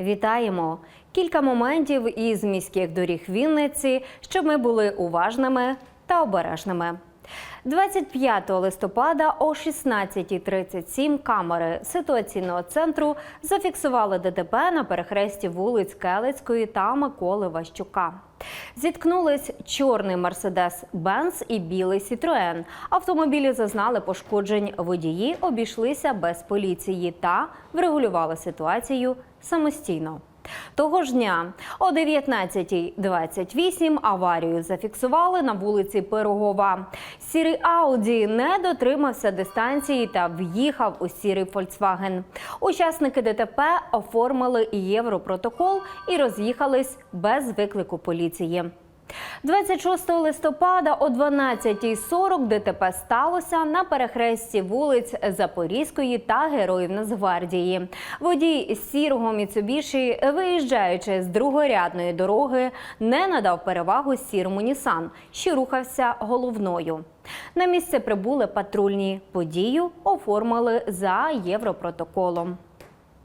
Вітаємо! Кілька моментів із міських доріг Вінниці, щоб ми були уважними та обережними. 25 листопада о 16.37 камери ситуаційного центру зафіксували ДТП на перехресті вулиць Келицької та Миколи Ващука. Зіткнулись чорний Мерседес Бенц і білий Сітроен. Автомобілі зазнали пошкоджень. Водії обійшлися без поліції та врегулювали ситуацію самостійно. Того ж дня о 19.28 аварію зафіксували на вулиці Пирогова. Сірий Ауді не дотримався дистанції та в'їхав у сірий Фольксваген. Учасники ДТП оформили європротокол і роз'їхались без виклику поліції. 26 листопада о 12.40 ДТП сталося на перехресті вулиць Запорізької та Героїв Нацгвардії. Водій сірого Міцубіші, виїжджаючи з другорядної дороги, не надав перевагу сірому Нісан, що рухався головною. На місце прибули патрульні. Подію оформили за європротоколом.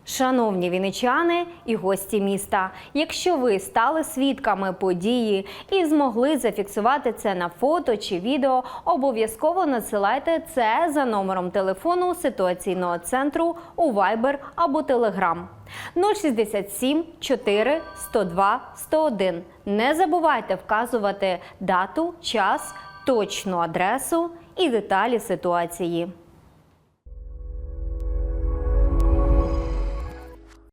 Шановні віничани і гості міста, якщо ви стали свідками події і змогли зафіксувати це на фото чи відео, обов'язково надсилайте це за номером телефону ситуаційного центру у Viber або Telegram 067 4 102 101. Не забувайте вказувати дату, час, точну адресу і деталі ситуації.